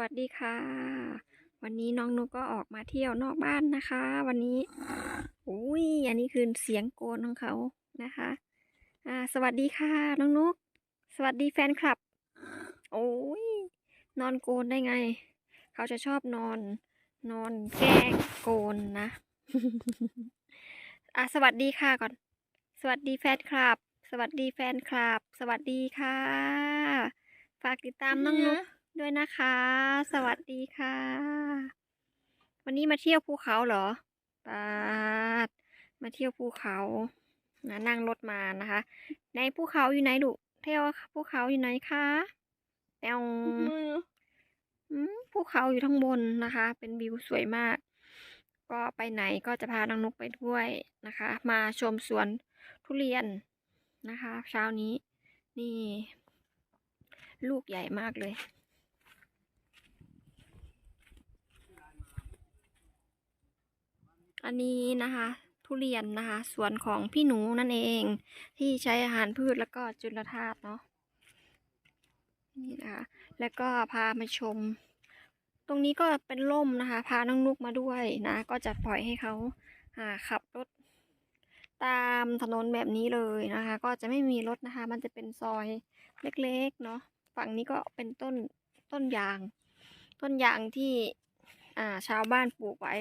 วัสดีค่ะ วันนี้น้องนุกก็ออกมาเที่ยวนอกบ้านนะคะ วันนี้อุ้ยอันนี้คือเสียงโกนของเขานะคะอ่าสวัสดีค่ะ น้องนุกสวัสดีแฟนคลับ โอ้ยนอนโกนได้ไง เขาจะชอบนอน นอนแกล้งโกนนะอะสวัสดีค่ะก่อน สวัสดีแฟนคลับ สวัสดีแฟนคลับ สวัสดีค่ะ ฝากติดตามน้องนุก ด้วยนะคะ สวัสดีค่ะ วันนี้มาเที่ยวภูเขาเหรอปาดมาเที่ยวภูเขานะนั่งรถมานะคะ ในภูเขาอยู่ไหนลูกเที่ยวภูเขาอยู่ไหนคะแปวอืมภูเขาอยู่ทั้างบนนะคะ เป็นวิวสวยมาก ก็ไปไหนก็จะพาน้องนกไปด้วยนะคะ มาชมสวนทุเรียนนะคะ เช้านี้นี่ ลูกใหญ่มากเลย อันนี้นะคะ ทุเรียนนะคะ สวนของพี่หนูนั่นเอง ที่ใช้อาหารพืชแล้วก็จุลธาตุเนาะนี่นะคะแล้วก็พามาชม ตรงนี้ก็เป็นร่มนะคะ พาน้องนุกมาด้วยนะ ก็จะปล่อยให้เขาขับรถ ตามถนนแบบนี้เลยนะคะ ก็จะไม่มีรถนะคะ มันจะเป็นซอยเล็กๆเนาะฝั่งนี้ก็เป็นต้นต้นยาง ต้นยางที่ชาวบ้านปลูกไว้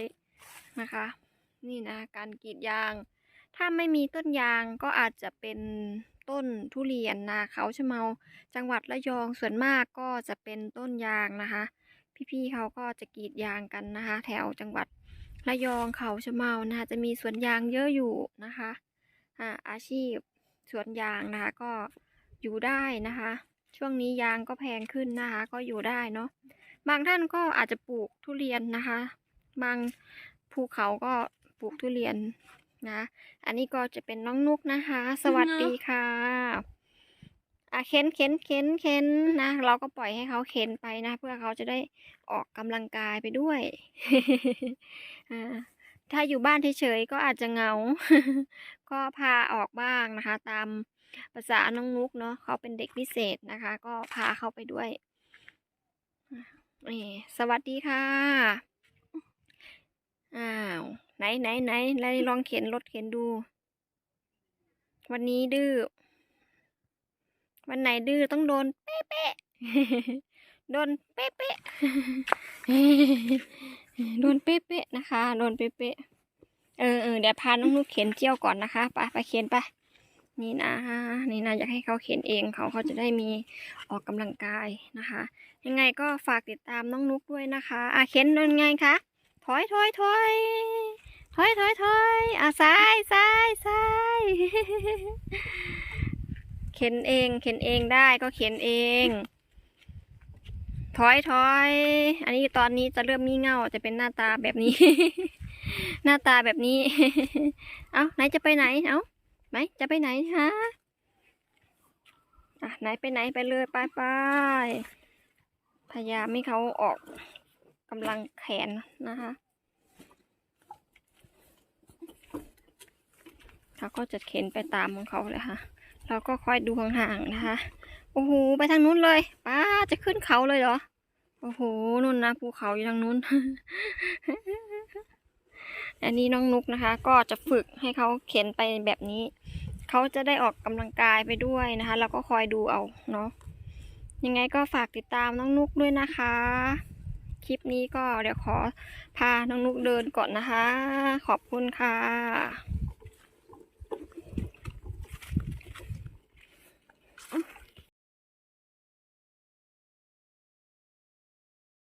นะคะ นี่นะการกรีดยาง ถ้าไม่มีต้นยางก็อาจจะเป็นต้นทุเรียนนาเขาชะเมา จังหวัดระยองส่วนมากก็จะเป็นต้นยางนะคะ พี่ๆเขาก็จะกรีดยางกันนะคะ แถวจังหวัดระยองเขาชะเมานะคะจะมีสวนยางเยอะอยู่นะคะอ่าอาชีพสวนยางนะคะก็อยู่ได้นะคะ ช่วงนี้ยางก็แพงขึ้นนะคะ ก็อยู่ได้เนาะบางท่านก็อาจจะปลูกทุเรียนนะคะ บางภูเขาก็ ปลูกทุเรียนนะ อันนี้ก็จะเป็นน้องนุกนะคะ สวัสดีค่ะอะเข็นเข็นเข็นเข็นนะ เราก็ปล่อยให้เขาเข็นไปนะ เพื่อเขาจะได้ออกกำลังกายไปด้วยอ่าถ้าอยู่บ้านเฉยๆก็อาจจะเหงา ก็พาออกบ้างนะคะ ตามภาษาน้องนุกเนาะเขาเป็นเด็กพิเศษนะคะ ก็พาเขาไปด้วยนี่สวัสดีค่ะ อ้าว ไหนไหนไหนไหนลองเข็นรถเข็นดู วันนี้ดื้อ วันไหนดื้อต้องโดนเป๊ะเป๊ะโดนเป๊ะเป๊ะโดนเป๊ะเป๊ะนะคะ โดนเป๊ะเป๊ะเออเออเดี๋ยวพาน้องนุกเข็นเที่ยวก่อนนะคะ ไปไปเข็นไป นี่นะ นี่นะอยากให้เขาเข็นเองเขาเขาจะได้มีออกกำลังกายนะคะ ยังไงก็ฝากติดตามน้องนุกด้วยนะคะ อะเข็นเป็นไงคะ ถอยถอยถอย ถอยถอยถอยอะซ้ายซ้ายซ้ายเข็นเอง เข็นเองได้ก็เข็นเอง ถอยถอย อันนี้ตอนนี้จะเริ่มมีเงาจะเป็นหน้าตาแบบนี้ หน้าตาแบบนี้ เอาไหนจะไปไหน เอาไหนจะไปไหนฮะอะไหนไปไหนไปเลยไปไปพยายามให้เขาออกกำลังแขนนะคะ เขาก็จะเข็นไปตามของเขาเลยค่ะ เราก็คอยดูห่างๆนะคะโอ้โหไปทางนู้นเลยป้าจะขึ้นเขาเลยเหรอโอ้โหนู่นนะภูเขาอยู่ทางนู้น อันนี้น้องนุกนะคะ ก็จะฝึกให้เขาเข็นไปแบบนี้เขาจะได้ออกกำลังกายไปด้วยนะคะแล้วก็คอยดูเอาเนาะยังไงก็ฝากติดตามน้องนุกด้วยนะคะ คลิปนี้ก็เดี๋ยวขอพาน้องนุกเดินก่อนนะคะ ขอบคุณค่ะ